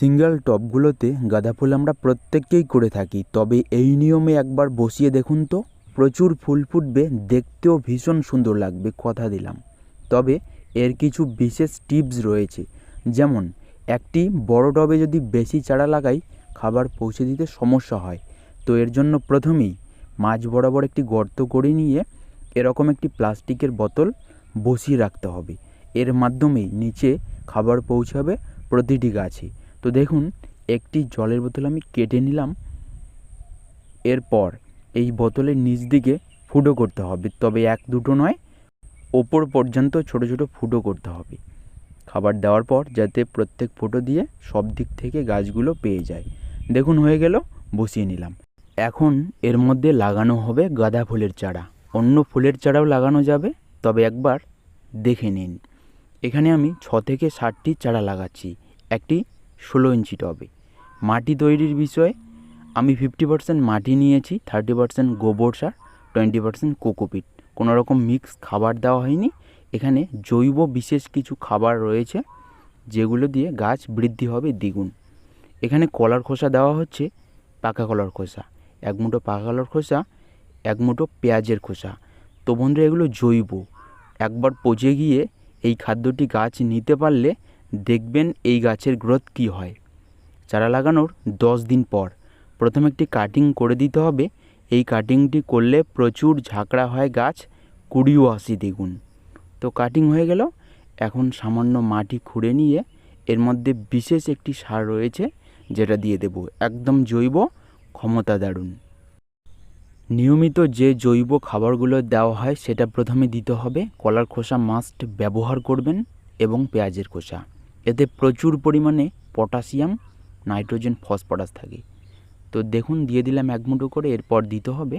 Single টবগুলোতে গাঁদা ফুল আমরা প্রত্যেককেই করে থাকি। তবে এই নিয়মে একবার বসিয়ে দেখুন তো। প্রচুর ফুল ফুটবে, দেখতেও ভীষণ সুন্দর লাগবে, কথা দিলাম। তবে এর কিছু বিশেষ টিপস রয়েছে। যেমন, একটি বড় টবে যদি বেশি চারা লাগাই, খাবার পৌঁছে দিতে সমস্যা হয়। তো এর জন্য প্রথমেই মাঝ বরাবর একটি গর্ত করে নিয়ে এরকম একটি প্লাস্টিকের বোতল বসিয়ে রাখতে হবে। এর মাধ্যমেই নিচে খাবার পৌঁছাবে প্রতিটি গাছে। তো দেখুন, একটি জলের বোতল আমি কেটে নিলাম। এরপর এই বোতলের নিচ দিকে ফুটো করতে হবে, তবে এক দুটো নয়, ওপর পর্যন্ত ছোট ছোট ফুটো করতে হবে। খাবার দেওয়ার পর যাতে প্রত্যেক ফুটো দিয়ে সব দিক থেকে গাছগুলো পেয়ে যায়। দেখুন, হয়ে গেল, বসিয়ে নিলাম। এখন এর মধ্যে লাগানো হবে গাঁদা ফুলের চারা। অন্য ফুলের চারাও লাগানো যাবে, তবে একবার দেখে নিন। এখানে আমি ছ থেকে ষাটটি চারা লাগাচ্ছি। একটি ষোলো ইঞ্চি টবে। মাটি তৈরির বিষয়ে, আমি ফিফটি পার্সেন্ট মাটি নিয়েছি থার্টি পার্সেন্ট গোবর সার টোয়েন্টি পার্সেন্ট কোকোপিট। কোনো রকম মিক্স খাবার দেওয়া হয়নি। এখানে জৈব বিশেষ কিছু খাবার রয়েছে, যেগুলো দিয়ে গাছ বৃদ্ধি হবে দ্বিগুণ। এখানে কলার খোসা দেওয়া হচ্ছে, পাকা কলার খোসা। এক মুঠো পাকা কলার খোসা, এক মুঠো পেঁয়াজের খোসা। তো বন্ধুরা, এগুলো জৈব। একবার পচে গিয়ে এই খাদ্যটি গাছ নিতে পারলে দেখবেন এই গাছের গ্রোথ কী হয়। চারা লাগানোর দশ দিন পর। প্রথম একটি কাটিং করে দিতে হবে। এই কাটিংটি করলে প্রচুর ঝাঁকড়া হয় গাছ। কুড়িও আসি দ্বিগুণ। তো কাটিং হয়ে গেল। এখন সামান্য মাটি খুঁড়ে নিয়ে এর মধ্যে বিশেষ একটি সার রয়েছে, যেটা দিয়ে দেব। একদম জৈব, ক্ষমতা দারুণ। নিয়মিত যে জৈব খাবারগুলো দেওয়া হয়, সেটা প্রথমে দিতে হবে। কলার খোসা মাস্ট ব্যবহার করবেন এবং পেঁয়াজের খোসা। এতে প্রচুর পরিমাণে পটাশিয়াম, নাইট্রোজেন, ফসফরাস থাকে। তো দেখুন, দিয়ে দিলাম এক মুঠো করে, এরপর দিতে হবে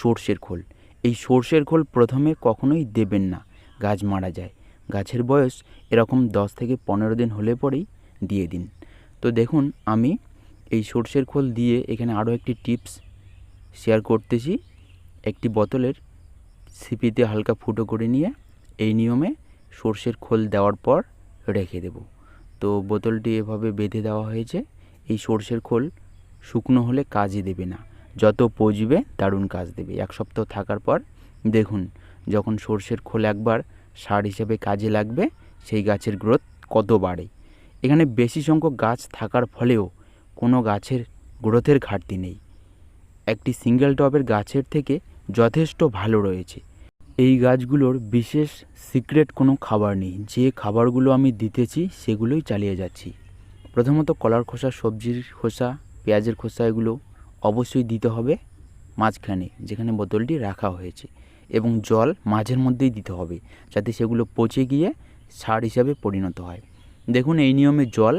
সর্ষের খোল। এই সর্ষের খোল প্রথমে কখনোই দেবেন না, গাছ মারা যায়। গাছের বয়স এরকম দশ থেকে পনেরো দিন হলে পরেই দিয়ে দিন। তো দেখুন, আমি এই সর্ষের খোল দিয়ে এখানে আরও একটি টিপস শেয়ার করতেছি। একটি বোতলের সিপিতে হালকা ফুটো করে নিয়ে এই নিয়মে সর্ষের খোল দেওয়ার পর রেখে দেব। তো বোতলটি এভাবে বেঁধে দেওয়া হয়েছে। এই সর্ষের খোল শুকনো হলে কাজই দেবে না। যত পচবে দারুণ কাজ দেবে। এক সপ্তাহ থাকার পর দেখুন, যখন সর্ষের খোল একবার সার হিসেবে কাজে লাগবে, সেই গাছের গ্রোথ কত বাড়ে। এখানে বেশি সংখ্যক গাছ থাকার ফলেও কোনো গাছের গ্রোথের ঘাটতি নেই। একটি সিঙ্গেল টবের গাছের থেকে যথেষ্ট ভালো রয়েছে। এই গাছগুলোর বিশেষ সিক্রেট কোনো খাবার নেই। যে খাবারগুলো আমি দিতেছি, সেগুলোই চালিয়ে যাচ্ছি। প্রথমত কলার খোসা, সবজির খোসা, পেঁয়াজের খোসা এগুলো অবশ্যই দিতে হবে মাঝখানে, যেখানে বোতলটি রাখা হয়েছে। এবং জল মাঝের মধ্যেই দিতে হবে, যাতে সেগুলো পচে গিয়ে সার হিসাবে পরিণত হয়। দেখুন, এই নিয়মে জল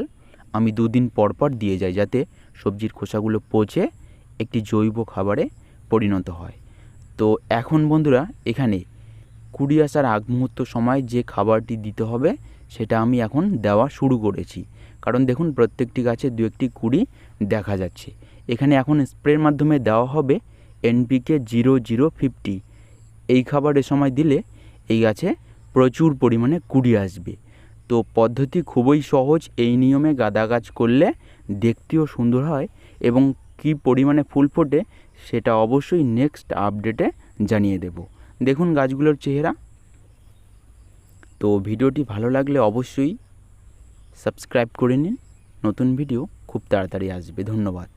আমি দুদিন পর পর দিয়ে যাই, যাতে সবজির খোসাগুলো পচে একটি জৈব খাবারে পরিণত হয়। তো এখন বন্ধুরা, এখানে কুড়ি আসার আগ মুহূর্ত সময় যে খাবারটি দিতে হবে, সেটা আমি এখন দেওয়া শুরু করেছি। কারণ দেখুন, প্রত্যেকটি গাছে দু একটি কুড়ি দেখা যাচ্ছে। এখানে এখন স্প্রের মাধ্যমে দেওয়া হবে এনপিকে জিরো জিরো ফিফটি। এই খাবার এ সময় দিলে এই গাছে প্রচুর পরিমাণে কুড়ি আসবে। তো পদ্ধতি খুবই সহজ, এই নিয়মে গাঁদা গাছ করলে দেখতেও সুন্দর হয় এবং কী পরিমাণে ফুল ফোটে সেটা অবশ্যই নেক্সট আপডেটে জানিয়ে দেব। দেখুন গাছগুলোর চেহারা। তো ভিডিওটি ভালো লাগলে অবশ্যই সাবস্ক্রাইব করে নিন। নতুন ভিডিও খুব তাড়াতাড়ি আসবে। ধন্যবাদ।